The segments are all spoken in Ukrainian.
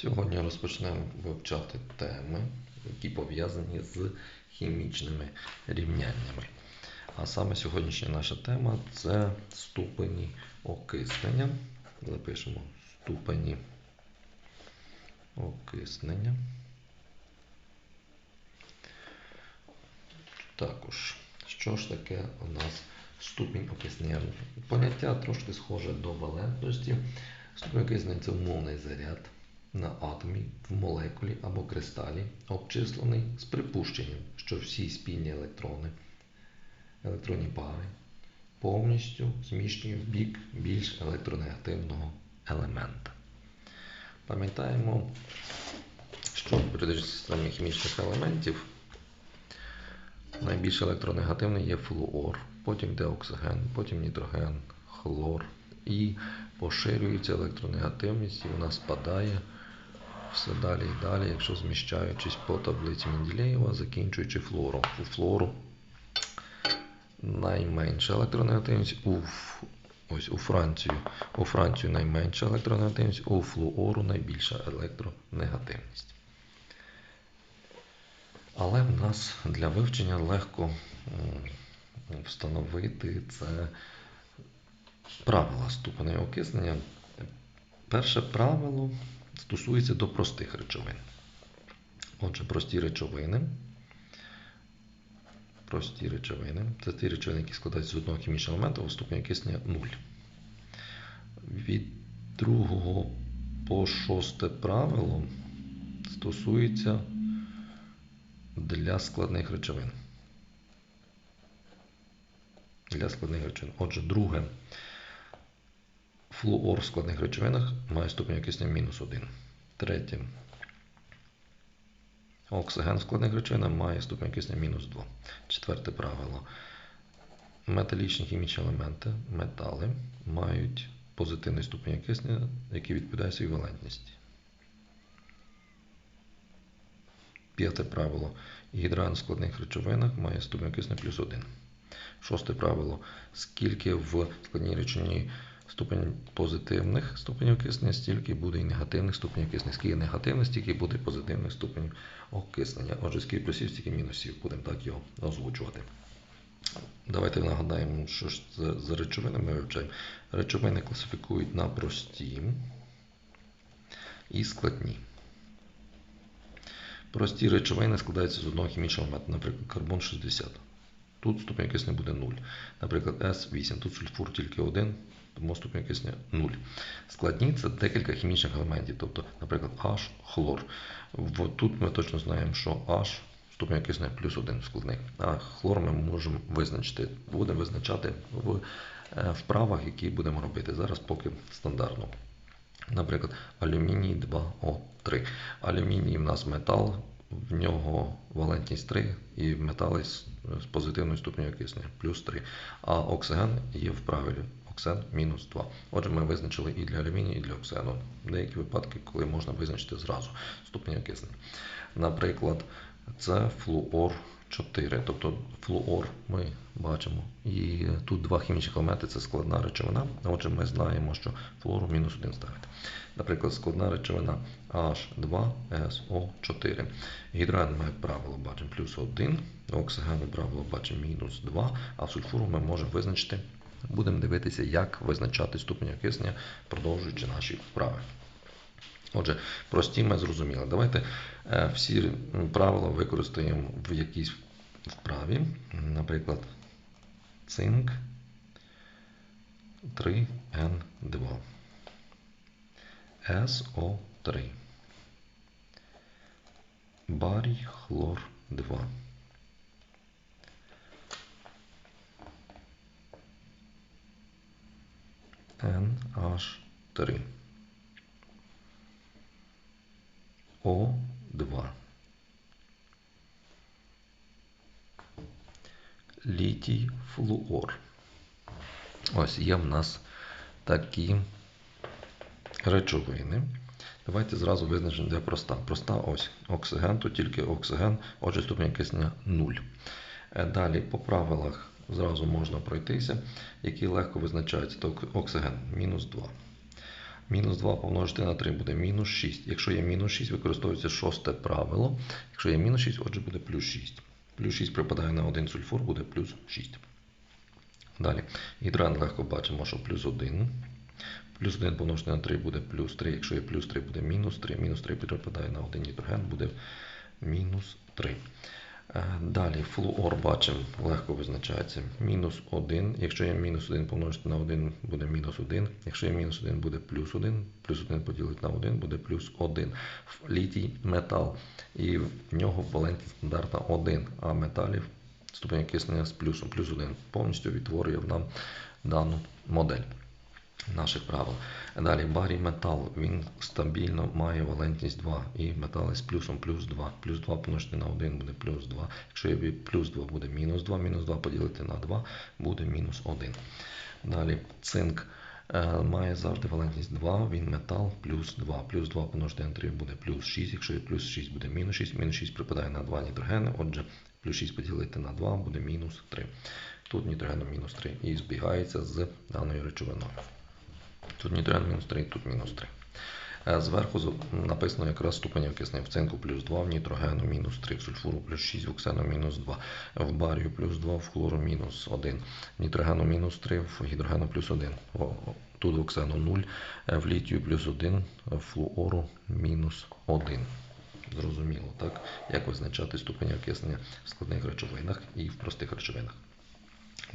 Сьогодні розпочнемо вивчати теми, які пов'язані з хімічними рівняннями. А саме сьогоднішня наша тема це ступені окиснення. Запишемо ступені окиснення. Також, що ж таке у нас ступінь окиснення? Поняття трошки схоже до валентності. Ступінь окиснення це умовний заряд на атомі в молекулі або кристалі, обчислений з припущенням, що всі спільні електрони, електронні пари повністю зміщені в бік більш електронегативного елемента. Пам'ятаємо, що в періодичній системі хімічних елементів найбільш електронегативний є флуор, потім йде оксиген, потім нітроген, хлор. І поширюється електронегативність, і вона спадає все далі і далі, якщо зміщаючись по таблиці Менделєєва, закінчуючи флором. У флору найменша електронегативність, у, ось у Францію, у Францію найменша електронегативність, у флуору найбільша електронегативність. Але в нас для вивчення легко встановити це правила ступеневого окиснення. Перше правило стосується до простих речовин. Отже, прості речовини. Прості речовини. Це ті речовини, які складаються з одного хімічного елемента, у ступені окиснення 0. Від другого по шосте правило стосується для складних речовин. Для складних речовин. Отже, друге. Флуор в складних речовинах має ступінь окиснення мінус 1. Третє. Оксиген в складних речовинах має ступінь окиснення мінус 2. Четверте правило. Металічні хімічні елементи, метали, мають позитивний ступінь окиснення, який відповідає своїй валентності. П'яте правило. Гідран в складних речовинах має ступінь окиснення плюс 1. Шосте правило. Скільки в складній речовині ступень позитивних ступенів окиснення, стільки буде і негативних ступенів окиснення. Скільки негативних, стільки буде позитивних ступенів окиснення. Отже, скільки плюсів, стільки мінусів. Будемо так його озвучувати. Давайте нагадаємо, що ж це за речовини ми вивчаємо. Речовини класифікують на прості і складні. Прості речовини складаються з одного хімічного елемента, наприклад, карбон 60. Тут ступень окиснення буде 0. Наприклад, С8. Тут сульфур тільки 1, тому ступінь окиснення 0. Складні це декілька хімічних елементів, тобто, наприклад, H, хлор. Тут ми точно знаємо, що H ступінь окиснення плюс 1 складний, а хлор ми можемо визначити, будемо визначати в вправах, які будемо робити. Зараз поки стандартно. Наприклад, алюміній 2О3. Алюміній в нас метал, в нього валентність 3 і метали з позитивною ступеню окиснення плюс 3. А оксиген є в правилі оксен мінус 2. Отже, ми визначили і для алюмінію, і для оксену. Деякі випадки, коли можна визначити зразу ступінь окиснення. Наприклад, це флуор 4. Тобто флуор ми бачимо. І тут два хімічних елементи це складна речовина. Отже, ми знаємо, що флуору мінус 1 ставити. Наприклад, складна речовина H2SO4. Гідроген ми правило бачимо плюс 1, оксиген правило бачимо мінус 2, а сульфуру ми можемо визначити. Будемо дивитися, як визначати ступінь окиснення, продовжуючи наші вправи. Отже, прості ми зрозуміли. Давайте всі правила використаємо в якійсь вправі. Наприклад, цинк 3N2. СО3. Барій хлор 2. NH3. О2. Літій флуор. Ось є в нас такі речовини. Давайте зразу визначимо, де проста. Проста ось оксиген, то тільки оксиген, отже, ступінь окиснення 0. Далі по правилах зразу можна пройтися, які легко визначаються. То оксиген мінус 2. Мінус 2 помножити на 3 буде мінус 6. Якщо є мінус 6, використовується шосте правило. Якщо є мінус 6, отже буде плюс 6. Плюс 6 припадає на 1 сульфур, буде плюс 6. Далі. Гідроген легко бачимо, що плюс 1. Плюс 1 помножити на 3 буде плюс 3. Якщо є плюс 3, буде мінус 3. Мінус 3 припадає на 1 гідроген, буде мінус 3. Е, Далі флуор бачимо, легко визначається. Мінус 1. Якщо є мінус 1 помножити на 1, буде мінус 1. Якщо є мінус 1, буде плюс 1. Плюс 1 поділити на 1 буде плюс 1. В Літій метал. І в нього валентність стандартна 1, а металів ступень окиснення з плюсом. Плюс 1 повністю відтворює нам дану модель наших правил. Далі барій метал, він стабільно має валентність 2 і метали з плюсом плюс 2. Плюс 2 помножити на 1 буде плюс 2. Якщо є плюс 2 буде мінус 2, мінус 2 поділити на 2 буде мінус 1. Далі цинк е, має завжди валентність 2, він метал плюс 2. Плюс 2 помножити на 3 буде плюс 6. Якщо є плюс 6 буде мінус 6. Мінус 6 припадає на 2 нітрогени, отже плюс 6 поділити на 2 буде мінус 3. Тут нітрогеном мінус 3 і збігається з даною речовиною. Тут нітроген мінус 3, тут мінус 3. Е, Зверху написано якраз ступень окиснення в цинку плюс 2, в нітрогену мінус 3, в сульфуру плюс 6, в оксену мінус 2, в барію плюс 2, в хлору мінус 1, в нітрогену мінус 3, в гідрогену плюс 1. О, о, Тут в оксену 0, е, в літію плюс 1, в флуору мінус 1. Зрозуміло, так? Як визначати ступень окиснення в складних речовинах і в простих речовинах.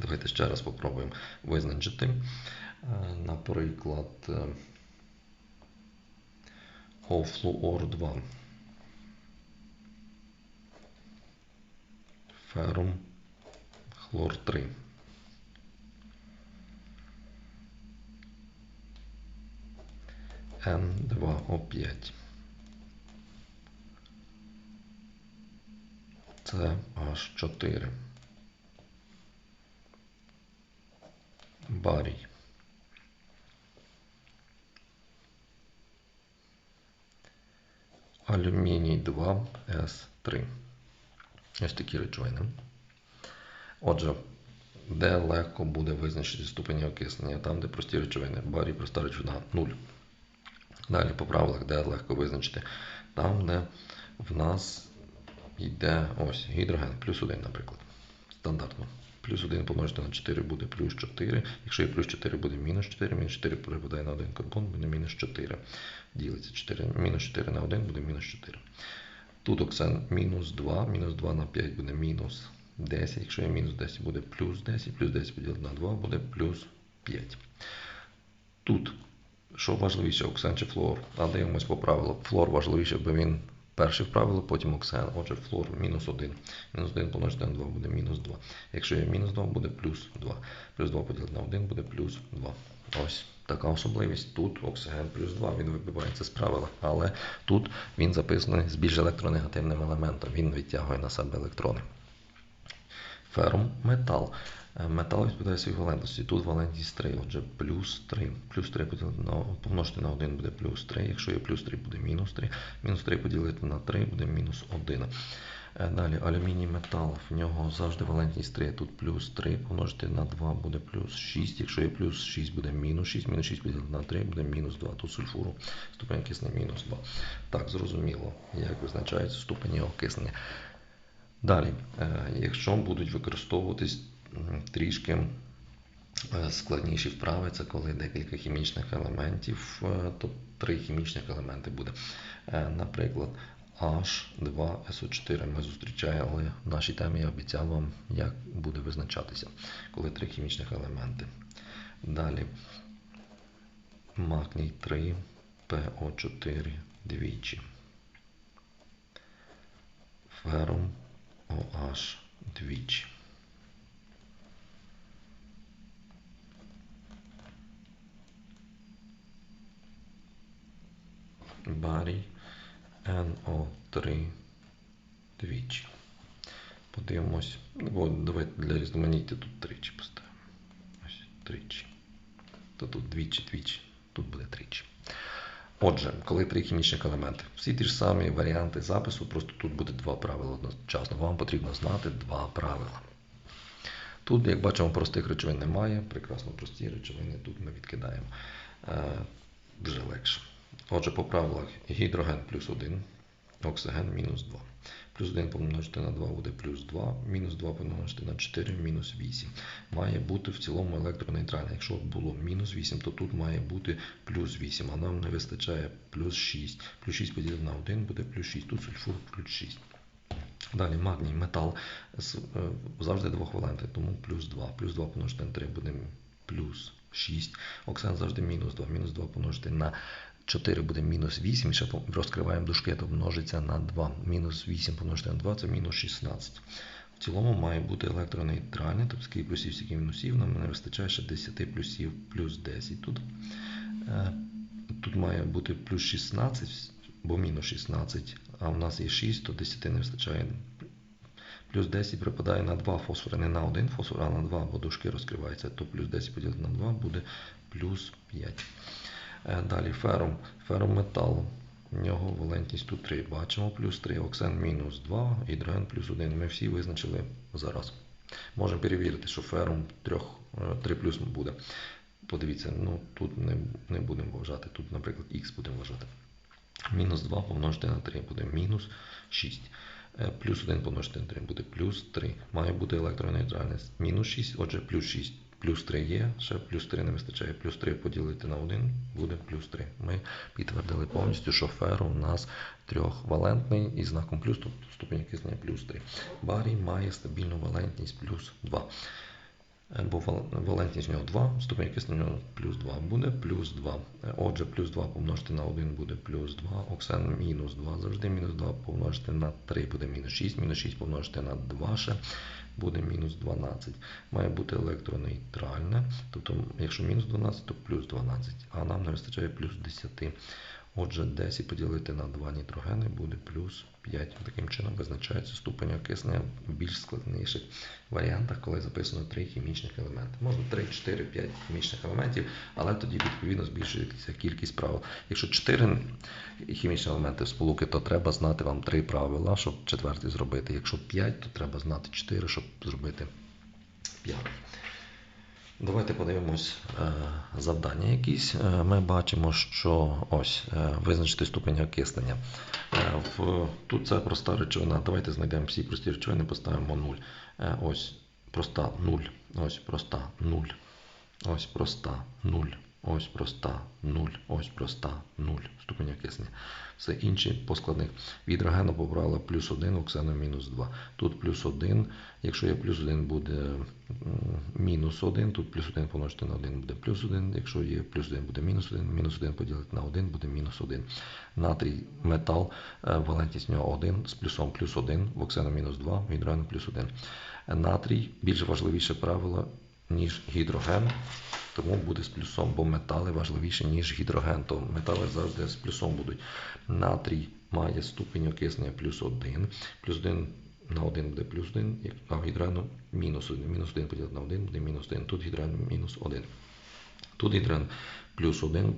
Давайте ще раз спробуємо визначити. Е, Наприклад, е, Офлуор 2. Ферум хлор 3. N2O5. CH4. Барій. Алюміній 2 С3. Ось такі речовини. Отже, де легко буде визначити ступені окиснення, там, де прості речовини. Барій проста речовина 0. Далі по правилах, де легко визначити. Там, де в нас йде ось гідроген плюс 1, наприклад. Стандартно. Плюс 1 помножити на 4 буде плюс 4. Якщо є плюс 4 буде мінус 4, мінус 4 припадає на 1 карбон, буде мінус 4. Ділиться 4. Мінус 4 на 1 буде мінус 4. Тут оксан мінус 2, мінус 2 на 5 буде мінус 10. Якщо є мінус 10, буде плюс 10, плюс 10 поділити на 2 буде плюс 5. Тут, що важливіше, оксан чи флор? А дивимось по правилу. Флор важливіше, бо він перший в правило, потім оксен. Отже, флор мінус 1. Мінус 1 помножити на 2 буде мінус 2. Якщо є мінус 2, буде плюс 2. Плюс 2 поділити на 1 буде плюс 2. Ось така особливість. Тут оксиген плюс 2, він вибивається з правила, але тут він записаний з більш електронегативним елементом. Він відтягує на себе електрони. Ферум метал. Е, Метал відповідає своїй валентності. Тут валентність 3, отже, плюс 3. Плюс 3 поділити на, помножити на 1 буде плюс 3. Якщо є плюс 3, буде мінус 3. Мінус 3 поділити на 3 буде мінус 1. Е, Далі алюміній метал. В нього завжди валентність 3. Тут плюс 3 помножити на 2 буде плюс 6. Якщо є плюс 6, буде мінус 6. Мінус 6 поділити на 3 буде мінус 2. Тут сульфуру ступень окиснення мінус 2. Так, зрозуміло, як визначаються ступені окиснення. Далі, е, якщо будуть використовуватись трішки е, складніші вправи, це коли декілька хімічних елементів, е, то три хімічних елементи буде. Наприклад, H2SO4 ми зустрічали в нашій темі, я обіцяв вам, як буде визначатися, коли три хімічних елементи. Далі магній 3, ПО4 двічі. Ферум OH двічі. Барій NO3 двічі. Подивимось. Ну, давайте для різноманіття тут тричі поставимо. Ось тричі. То тут двічі, двічі, тут буде тричі. Отже, коли три хімічних елементи, всі ті ж самі варіанти запису, просто тут буде два правила одночасно. Вам потрібно знати два правила. Тут, як бачимо, простих речовин немає. Прекрасно прості речовини тут ми відкидаємо. Е, вже легше. Отже, по правилах гідроген плюс 1, оксиген мінус 2. Плюс 1 помножити на 2 буде плюс 2, мінус 2 помножити на 4, мінус 8. Має бути в цілому електронейтральне. Якщо було мінус 8, то тут має бути плюс 8, а нам не вистачає плюс 6. Плюс 6 поділити на 1 буде плюс 6. Тут сульфур плюс 6. Далі магній, метал е, завжди двохвалентний, тому плюс 2. Плюс 2 помножити на 3 буде плюс 6. Оксан завжди мінус 2. Мінус 2 помножити на 4 буде мінус 8. І ще розкриваємо дужки, то множиться на 2. Мінус 8 помножити на 2 це мінус 16. В цілому має бути електронейтральний, тобто скільки плюсів, скільки мінусів. Нам не вистачає ще 10 плюсів плюс 10 тут. Е, Тут має бути плюс 16, бо мінус 16, а в нас є 6, то 10 не вистачає. Плюс 10 припадає на 2 фосфори, не на 1 фосфор, а на 2, бо дужки розкриваються, то плюс 10 поділити на 2 буде плюс 5. Е, Далі ферум. Феррометал. У нього валентність тут 3. Бачимо плюс 3, оксен мінус 2, гідроген плюс 1. Ми всі визначили зараз. Можемо перевірити, що ферум 3, 3 плюс буде. Подивіться, ну тут не, не будемо вважати, тут, наприклад, х будемо вважати. Мінус 2 помножити на 3 буде мінус 6. Е, Плюс 1 помножити на 3 буде плюс 3. Має бути електронейтральність. Мінус 6, отже, плюс 6. Плюс 3 є, ще плюс 3 не вистачає. Плюс 3 поділити на 1 буде плюс 3. Ми підтвердили повністю, що феру у нас трьохвалентний із знаком плюс, тобто ступінь киснення плюс 3. Барій має стабільну валентність плюс 2. Е, Бо валентність у нього 2, ступінь киснення плюс 2 буде плюс 2. Е, Отже, плюс 2 помножити на 1 буде плюс 2. Оксан мінус 2 завжди мінус 2 помножити на 3 буде мінус 6. Мінус 6 помножити на 2 ще буде мінус 12. Має бути електронейтральне. Тобто, якщо мінус 12, то плюс 12. А нам не вистачає плюс 10. Отже, 10 поділити на 2 нітрогени буде плюс 5. Таким чином визначається ступень окиснення в більш складніших варіантах, коли записано 3 хімічних елементи. Можна 3, 4, 5 хімічних елементів, але тоді відповідно збільшується кількість правил. Якщо 4 хімічні елементи в сполуки, то треба знати вам 3 правила, щоб четвертий зробити. Якщо 5, то треба знати 4, щоб зробити 5. Давайте подивимось е, завдання якісь. Е, Ми бачимо, що ось е, визначити ступень окиснення. Тут це проста речовина. Давайте знайдемо всі прості речовини, поставимо 0. Е, Ось проста 0. Ось проста 0. Ось проста 0. Ось проста 0. Ось проста 0. Ступень окиснення. Все інші по складних. Від гідрогену побрала плюс 1, оксану мінус 2. Тут плюс 1. Якщо є плюс 1, буде мінус 1. Тут плюс 1 помножити на 1 буде плюс 1. Якщо є плюс 1, буде мінус 1. Мінус 1 поділити на 1 буде мінус 1. Натрій метал, е, валентність нього 1 з плюсом плюс 1, в мінус 2, в гідроgeну плюс 1. Натрій більш важливіше правило, ніж гідроген, тому буде з плюсом, бо метали важливіші, ніж гідроген, то метали завжди з плюсом будуть. Натрій має ступінь окиснення плюс 1, плюс 1 на 1 буде плюс 1, а гідроген мінус 1. Мінус 1 поділити на 1 буде мінус 1. Тут гідроген мінус 1. Тут гідроген плюс 1,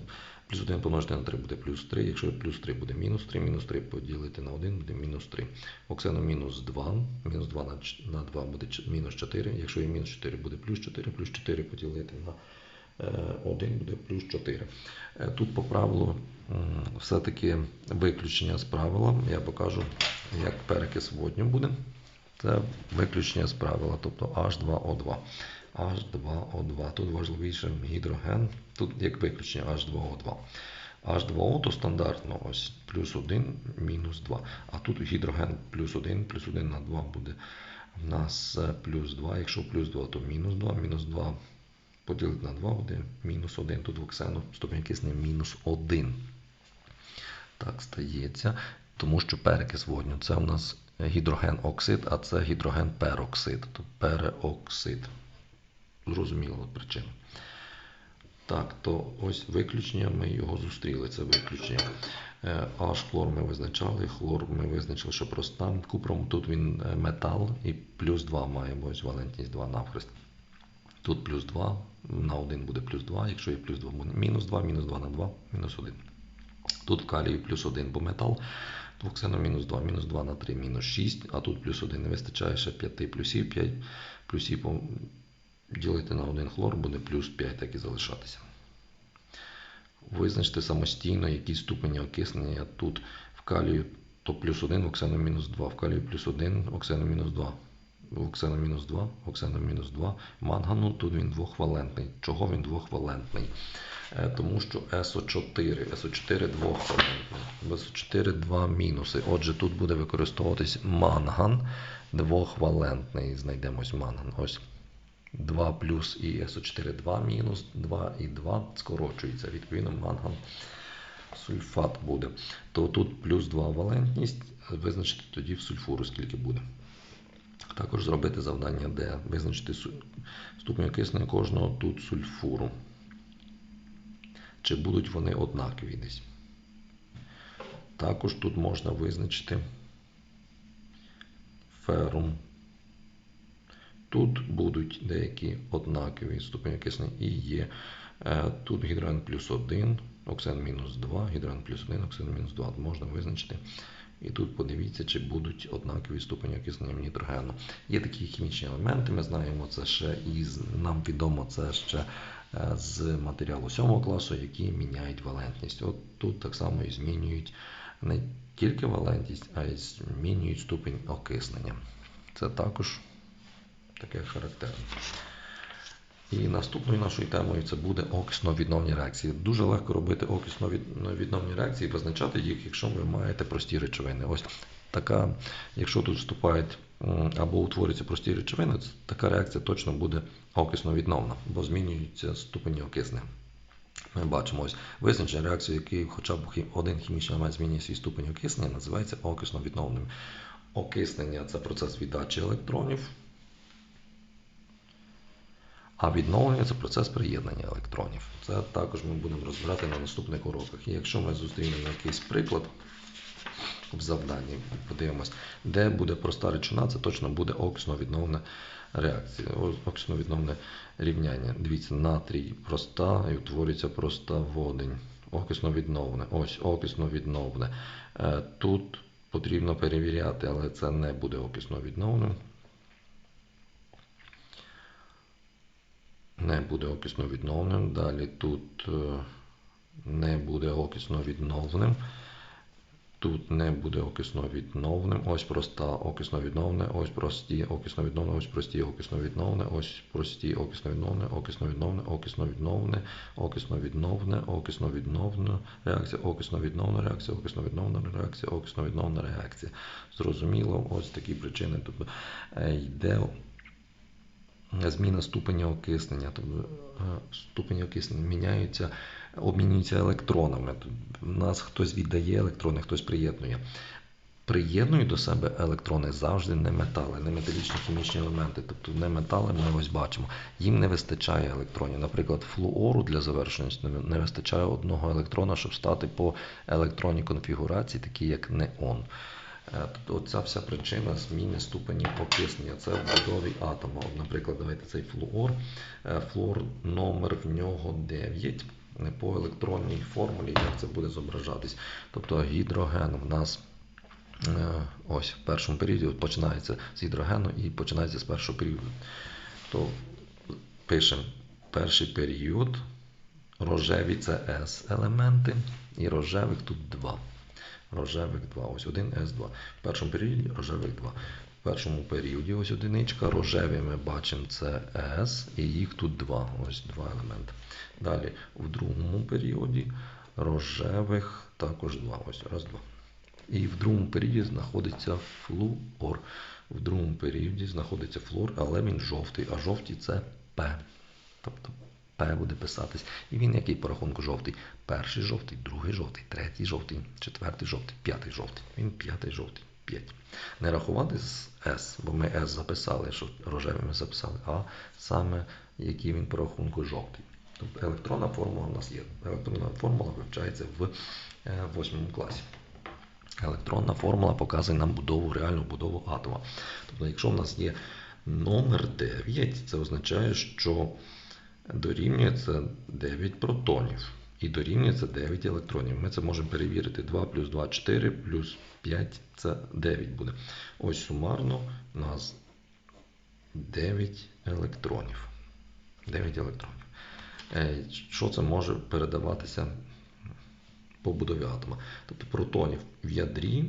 плюс 1 помножити на 3 буде плюс 3. Якщо плюс 3 буде мінус 3, мінус 3 поділити на 1 буде мінус 3. Оксану мінус 2, мінус 2 на, на 2 буде мінус 4. Якщо є мінус 4 буде плюс 4, плюс 4 поділити на е, 1 буде плюс 4. Е, Тут по правилу все-таки виключення з правила. Я покажу, як перекис водню буде. Це виключення з правила, тобто H2O2. H2O2. Тут важливіше гідроген, тут як виключення H2O2. H2O то стандартно ось плюс 1, мінус 2. А тут гідроген плюс 1, плюс 1 на 2 буде в нас е, плюс 2. Якщо плюс 2, то мінус 2, мінус 2 поділити на 2 буде мінус 1. Тут в оксану ступінь киснення мінус 1. Так стається, тому що перекис водню це у нас гідроген-оксид, а це гідроген-пероксид, тобто переоксид. Зрозуміло причина. Так, то ось виключення, ми його зустріли, це виключення. Е, Аж хлор ми визначали, хлор ми визначили, що проста. Купром тут він е, метал і плюс 2 має, бо ось валентність 2 навхрест. Тут плюс 2, на 1 буде плюс 2, якщо є плюс 2, мінус 2, мінус 2 на 2, мінус 1. Тут калію плюс 1, бо метал. Двоксену мінус 2, мінус 2 на 3, мінус 6, а тут плюс 1 не вистачає ще 5 плюсів, 5 плюсів ділити на 1 хлор буде плюс 5, так і залишатися. Визначте самостійно, які ступені окиснення тут в калію, то плюс 1, в оксану мінус 2, в калію плюс 1, в оксану мінус 2. В оксану мінус 2, в оксану мінус 2. Мангану тут він двохвалентний. Чого він двохвалентний? Е, Тому що СО4, СО4 двохвалентний. В СО4 два мінуси. Отже, тут буде використовуватись манган двохвалентний. Знайдемо ось манган. Ось 2 плюс і СО4 2 мінус 2 і 2 скорочується. Відповідно, манган сульфат буде. То тут плюс 2 валентність, визначити тоді в сульфуру скільки буде. Також зробити завдання Д. Визначити ступінь окиснення кожного тут сульфуру. Чи будуть вони однакові десь. Також тут можна визначити ферум. Тут будуть деякі однакові ступені окиснення і є. Е, Тут гідроген плюс 1, оксен мінус 2, гідроген плюс 1, оксен мінус 2 можна визначити. І тут подивіться, чи будуть однакові ступені окиснення нітрогену. Є такі хімічні елементи, ми знаємо це ще із нам відомо це ще е, з матеріалу 7 класу, які міняють валентність. От тут так само і змінюють не тільки валентність, а й змінюють ступінь окиснення. Це також таке характерне. І наступною нашою темою це буде окисно-відновні реакції. Дуже легко робити окисно-відновні реакції, позначати їх, якщо ви маєте прості речовини. Ось така, якщо тут вступають або утворюються прості речовини, така реакція точно буде окисно-відновна, бо змінюються ступені окиснення. Ми бачимо ось визначення реакції, який хоча б один хімічний елемент змінює свій ступень окиснення, називається окисно-відновним. Окиснення це процес віддачі електронів, а відновлення це процес приєднання електронів. Це також ми будемо розбирати на наступних уроках. І якщо ми зустрінемо якийсь приклад в завданні, подивимось, де буде проста речовина, це точно буде окисно-відновна реакція, окисно-відновне рівняння. Дивіться, натрій проста і утворюється проста водень. Окисно-відновне. Ось окисно-відновне. Е, Тут потрібно перевіряти, але це не буде окисно-відновним. Не буде окисно відновним. Далі тут е, не буде окисно відновним. Тут не буде окисно відновним. Ось проста окисно відновне, ось прості окисно відновне, ось прості окисно відновне, ось прості окисно відновне, окисно відновне, окисно відновне, окисно відновне, окисно відновне реакція, окисно відновна реакція, окисно відновна реакція, окисно відновна реакція. Зрозуміло, ось такі причини. Тобто е, йде зміна ступеня окиснення. Тобто е, ступені окиснення міняються, обмінюються електронами. У нас хтось віддає електрони, хтось приєднує. Приєднують до себе електрони завжди не метали, не металічні хімічні елементи, тобто не метали, ми ось бачимо. Їм не вистачає електронів. Наприклад, флуору для завершеності не вистачає одного електрона, щоб стати по електронній конфігурації, такі як неон. Е, Тобто вся причина зміни ступені окиснення. Це в будові атома. Наприклад, давайте цей флуор. Е, Флуор номер в нього 9 по електронній формулі, як це буде зображатись. Тобто гідроген в нас е, ось в першому періоді починається з гідрогену і починається з першого періоду. То пишемо перший період, рожеві це S елементи, і рожевих тут 2. Рожевих 2. Ось 1 С2. В першому періоді рожевих 2. В першому періоді ось одиничка. Рожеві ми бачимо це С, і їх тут 2. Ось два елементи. Далі в другому періоді рожевих також 2. Ось раз, два. І в другому періоді знаходиться флуор. В другому періоді знаходиться флуор, але він жовтий, а жовті це П. Тобто П буде писатись. І він який по рахунку жовтий? Перший жовтий, другий жовтий, третій жовтий, четвертий жовтий, п'ятий жовтий. Він п'ятий жовтий. 5. Не рахувати з С, бо ми С записали, що рожевий ми записали, а саме який він по рахунку жовтий. Тобто електронна формула у нас є. Електронна формула вивчається в е, восьмому класі. Електронна формула показує нам будову, реальну будову атома. Тобто, якщо в нас є номер 9, це означає, що дорівнює це 9 протонів. І дорівнює це 9 електронів. Ми це можемо перевірити. 2 плюс 2 4 плюс 5 це 9 буде. Ось сумарно у нас 9 електронів. 9 електронів. Е, Що це може передаватися побудові атома. Тобто протонів в ядрі,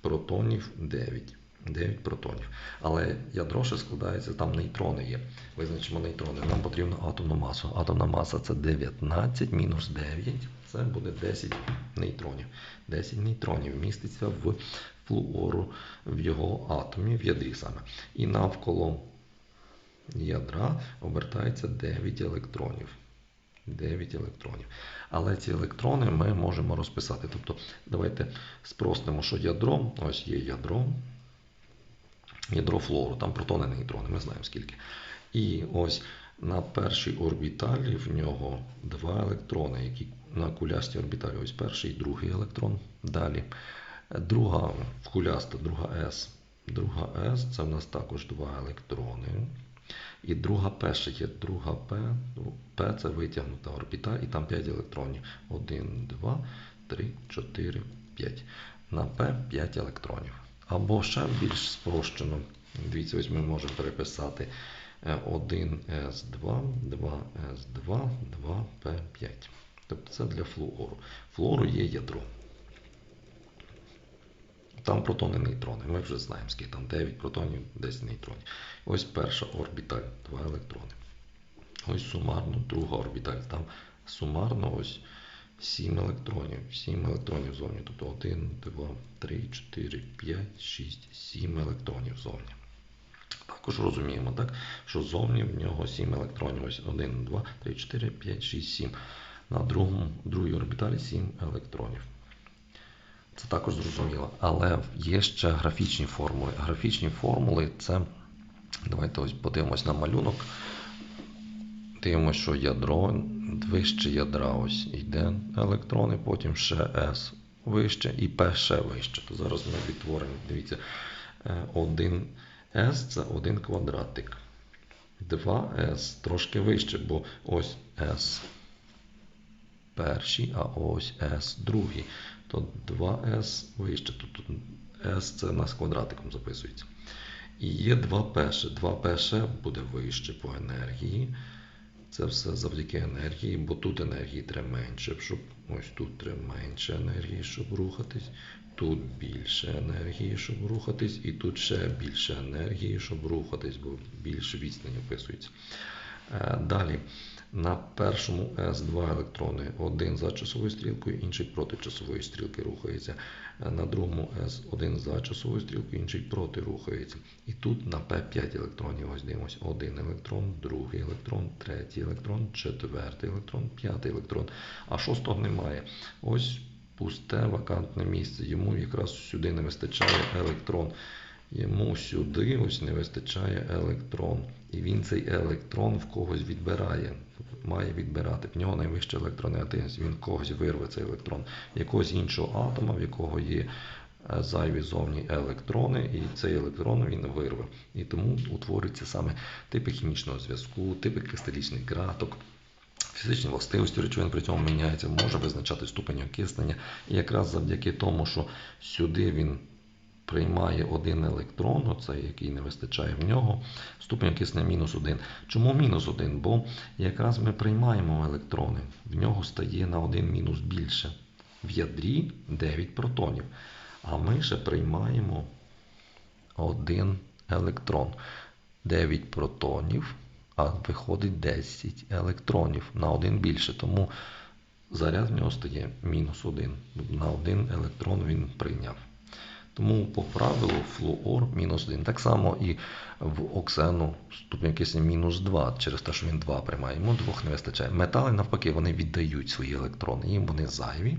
протонів 9. 9 протонів. Але ядро ще складається, там нейтрони є. Визначимо нейтрони. Нам потрібна атомна маса. Атомна маса це 19 мінус 9. Це буде 10 нейтронів. 10 нейтронів міститься в флуору в його атомі, в ядрі саме. І навколо ядра обертається 9 електронів. 9 електронів. Але ці електрони ми можемо розписати. Тобто, давайте спростимо, що ядро, ось є ядро, ядро флору, там протони, нейтрони, ми знаємо скільки. І ось на першій орбіталі в нього два електрони, які на кулястій орбіталі, ось перший і другий електрон. Далі друга куляста, друга С. Друга С це в нас також два електрони. І друга П ще є друга П. П це витягнута орбіталь, і там 5 електронів. 1, 2, 3, 4, 5. На П 5 електронів. Або ще більш спрощено. Дивіться, ось ми можемо переписати 1С2, 2С2, 2П5. Тобто це для флуору. Флуору є ядро. Там протони нейтрони. Ми вже знаємо, скільки там 9 протонів, 10 нейтронів. Ось перша орбіталь, 2 електрони. Ось сумарно друга орбіталь. Там сумарно ось 7 електронів. 7 електронів зовні. Тобто 1, 2, 3, 4, 5, 6, 7 електронів зовні. Також розуміємо, так, що зовні в нього 7 електронів. Ось 1, 2, 3, 4, 5, 6, 7. На другому, другій орбіталі 7 електронів. Це також зрозуміло. Але є ще графічні формули. Графічні формули це. Давайте ось подивимось на малюнок. Дивимося, що ядро вище ядра ось йде електрони, потім ще S вище і P ще вище. То зараз ми відтворимо, дивіться, 1S це один квадратик. 2S трошки вище, бо ось S перший, а ось S другий. То 2S вище. Тут S це у нас квадратиком записується. І є 2P ще. 2P ще буде вище по енергії. Це все завдяки енергії, бо тут енергії треба менше, щоб ось тут треба менше енергії, щоб рухатись. Тут більше енергії, щоб рухатись, і тут ще більше енергії, щоб рухатись, бо більше відстані описується. Далі на першому С2 електрони, один за часовою стрілкою, інший проти часової стрілки рухається. На другому С1 за часовою стрілкою, інший проти рухається. І тут на П5 електронів ось дивимось. Один електрон, другий електрон, третій електрон, четвертий електрон, п'ятий електрон. А шостого немає. Ось пусте вакантне місце. Йому якраз сюди не вистачає електрон. Йому сюди ось не вистачає електрон. І він цей електрон в когось відбирає. Має відбирати. В нього найвища електронегативність. Він когось вирве цей електрон. Якогось іншого атома, в якого є зайві зовні електрони, і цей електрон він вирве. І тому утворюються саме типи хімічного зв'язку, типи кристалічних краток. Фізичні властивості речовин при цьому міняються, може визначати ступень окиснення. І якраз завдяки тому, що сюди він приймає один електрон, оцей, який не вистачає в нього, ступень окиснення мінус один. Чому мінус один? Бо якраз ми приймаємо електрони, в нього стає на один мінус більше. В ядрі 9 протонів. А ми ще приймаємо один електрон. 9 протонів, а виходить 10 електронів на один більше. Тому заряд в нього стає мінус один. На один електрон він прийняв. Тому по правилу флуор мінус 1. Так само і в оксену ступінь кисню мінус 2, через те, що він 2 приймає, йому двох не вистачає. Метали, навпаки, вони віддають свої електрони, їм вони зайві.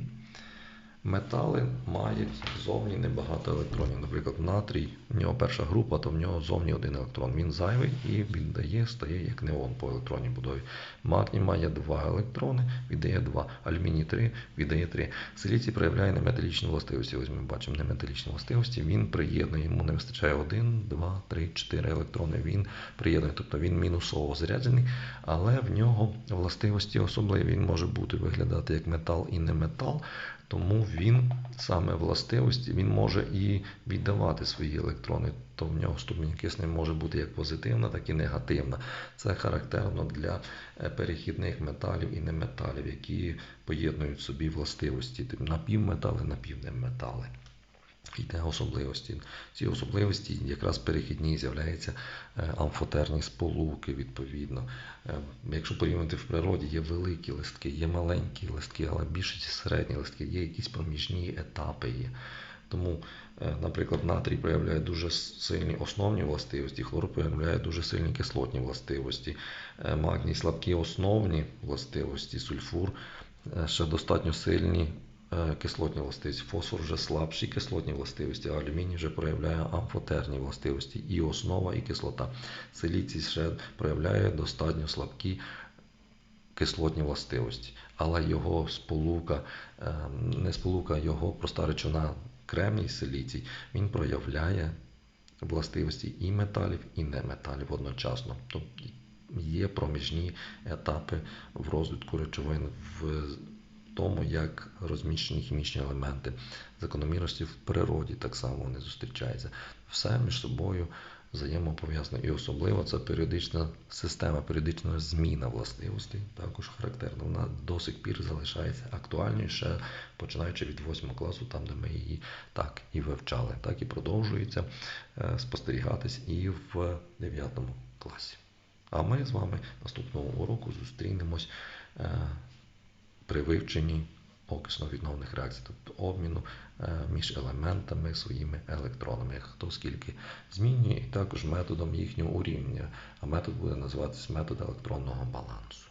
Метали мають зовні небагато електронів. Наприклад, натрій, в нього перша група, то в нього зовні один електрон. Він зайвий і віддає, стає як неон по електронній будові. Магній має два електрони, віддає 2. Алюміній 3, віддає 3. Силіцій проявляє неметалічні властивості. Ось ми бачимо неметалічні властивості. Він приєднує, йому не вистачає 1, 2, 3, 4 електрони. Він приєднує, тобто він мінусово заряджений, але в нього властивості особливі він може бути виглядати як метал і не метал Тому він саме властивості він може і віддавати свої електрони, то в нього ступінь киснення може бути як позитивна, так і негативна. Це характерно для е, перехідних металів і неметалів, які поєднують собі властивості напівметали, напівнеметали. Йде особливості. Ці особливості якраз перехідні з'являються е, амфотерні сполуки, відповідно. Е, Якщо порівняти в природі, є великі листки, є маленькі листки, але більшість середні листки, є якісь проміжні етапи. Є. Тому, е, наприклад, натрій проявляє дуже сильні основні властивості, хлор проявляє дуже сильні кислотні властивості, магній слабкі основні властивості, сульфур ще достатньо сильні кислотні властивості. Фосфор вже слабші кислотні властивості, а алюміній вже проявляє амфотерні властивості, і основа, і кислота. Силіцій ще проявляє достатньо слабкі кислотні властивості, але його сполука, е, не сполука, його проста речовина кремній силіцій, він проявляє властивості і металів, і неметалів одночасно. Тобто є проміжні етапи в розвитку речовин в тому, як розміщені хімічні елементи. Закономірності в природі так само вони зустрічаються. Все між собою взаємопов'язано. І особливо це періодична система, періодична зміна властивостей, також характерна. Вона до сих пір залишається актуальною ще починаючи від 8 класу, там де ми її так і вивчали, так і продовжується е, спостерігатись і в 9 класі. А ми з вами наступного уроку зустрінемось е, при вивченні окисно-відновних реакцій, тобто обміну е, між елементами своїми електронами, хто скільки змінює, і також методом їхнього урівняння. А метод буде називатися метод електронного балансу.